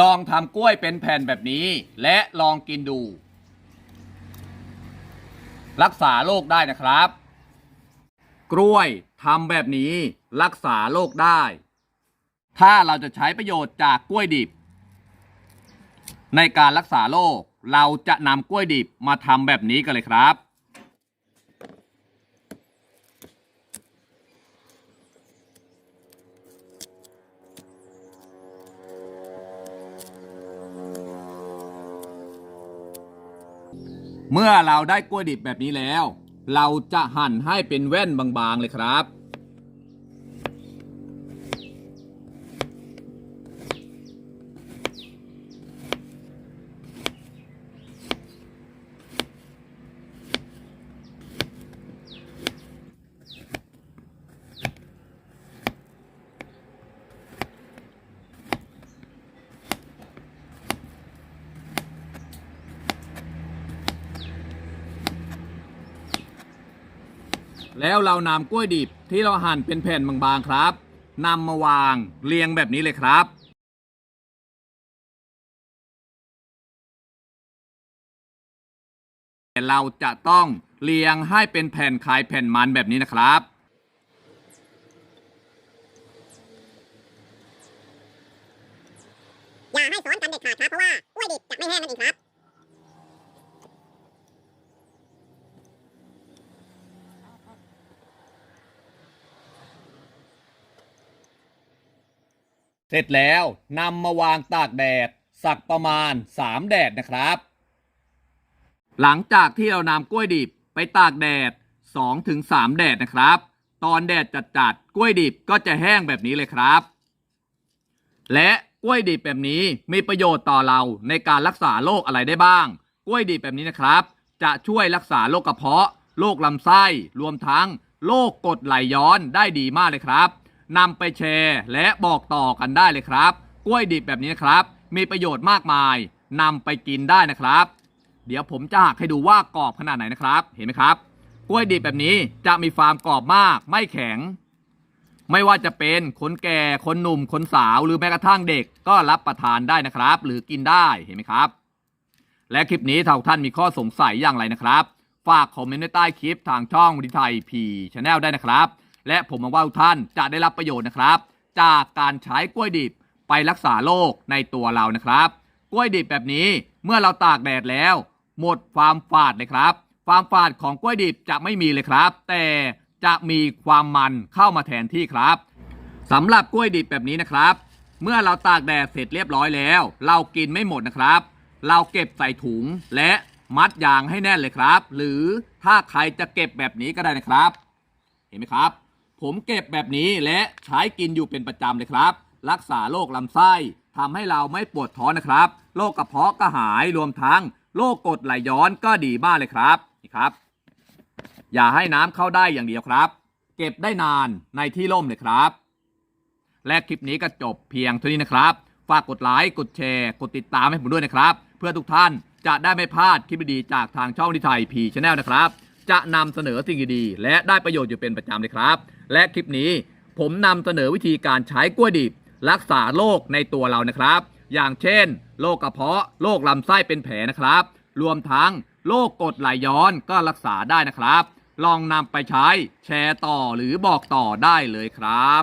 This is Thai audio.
ลองทำกล้วยเป็นแผ่นแบบนี้ และลองกินดู รักษาโรคได้นะครับ กล้วยทำแบบนี้รักษาโรคได้ ถ้าเราจะใช้ประโยชน์จากกล้วยดิบ ในการรักษาโรคเราจะนำกล้วยดิบมาทำแบบนี้กันเลยครับ เมื่อเราได้กล้วยดิบแบบนี้แล้ว เราจะหั่นให้เป็นแว่นบางๆเลยครับ แล้วเรานำกล้วยดิบที่เราหั่นเป็นแผ่นบางๆครับนำมาวางเรียงแบบนี้เลยครับ เราจะต้องเรียงให้เป็นแผ่นคล้ายแผ่นมันแบบนี้นะครับอย่าให้ซ้อนกันเด็ดขาดครับจะไม่แห้งนั่นเองครับ เสร็จแล้วนำมาวางตากแดด สักประมาณ 3 แดดนะครับ หลังจากที่เรานำกล้วยดิบไปตากแดด 2-3 แดดนะครับ ตอนแดดจัดๆกล้วยดิบก็จะแห้งแบบนี้เลยครับ และกล้วยดิบแบบนี้มีประโยชน์ต่อเราในการรักษาโรคอะไรได้บ้าง กล้วยดิบแบบนี้นะครับ จะช่วยรักษาโรคกระเพาะ โรคลำไส้ รวมทั้งโรคกรดไหลย้อนได้ดีมากเลยครับ นำไปแชร์ และบอกต่อกันได้เลยครับ กล้วยดิบแบบนี้นะครับ มีประโยชน์มากมายนำไปกินได้นะครับ เดี๋ยวผมจะหักให้ดูว่ากรอบขนาดไหนนะครับ เห็นไหมครับ กล้วยดิบแบบนี้จะมีความกรอบมาก ไม่แข็ง ไม่ว่าจะเป็นคนแก่ คนหนุ่ม คนสาว หรือแม้กระทั่งเด็กก็รับประทานได้นะครับ หรือกินได้เห็นไหมครับ และคลิปนี้ถ้าท่านมีข้อสงสัยอย่างไรนะครับ ฝากคอมเมนต์ไว้ใต้คลิปทางช่องวิทยพีชาแนลได้นะครับ และผมหวังว่าทุกท่านจะได้รับประโยชน์นะครับ จากการใช้กล้วยดิบไปรักษาโรคในตัวเรานะครับ กล้วยดิบแบบนี้เมื่อเราตากแดดแล้ว หมดความฝาดเลยครับ ความฝาดของกล้วยดิบจะไม่มีเลยครับ แต่จะมีความมันเข้ามาแทนที่ครับสำหรับกล้วยดิบแบบนี้นะครับ เมื่อเราตากแดดเสร็จเรียบร้อยแล้ว เรากินไม่หมดนะครับ เราเก็บใส่ถุงและมัดยางให้แน่นเลยครับ หรือถ้าใครจะเก็บแบบนี้ก็ได้นะครับ เห็นไหมครับ ผมเก็บแบบนี้และใช้กินอยู่เป็นประจำเลยครับ รักษาโรคลำไส้ทำให้เราไม่ปวดท้องนะครับโรคกระเพาะก็หายรวมทั้งโรคกรดไหลย้อนก็ดีมากเลยครับนี่ครับ อย่าให้น้ำเข้าได้อย่างเดียวครับ เก็บได้นานในที่ร่มเลยครับ และคลิปนี้ก็จบเพียงเท่านี้นะครับ ฝากกดไลค์กดแชร์กดติดตามให้ผมด้วยนะครับ เพื่อทุกท่านจะได้ไม่พลาดคลิปดีๆจากทางช่องนิไทยพีชแนลนะครับ จะนำเสนอสิ่งดีๆและได้ประโยชน์อยู่เป็นประจำเลยครับ และคลิปนี้ผมนำเสนอวิธีการใช้กล้วยดิบ รักษาโรคในตัวเรานะครับ อย่างเช่นโรคกระเพาะโรคลำไส้เป็นแผลนะครับ รวมทั้งโรคกดไหลย้อนก็รักษาได้นะครับ ลองนำไปใช้แชร์ต่อหรือบอกต่อได้เลยครับ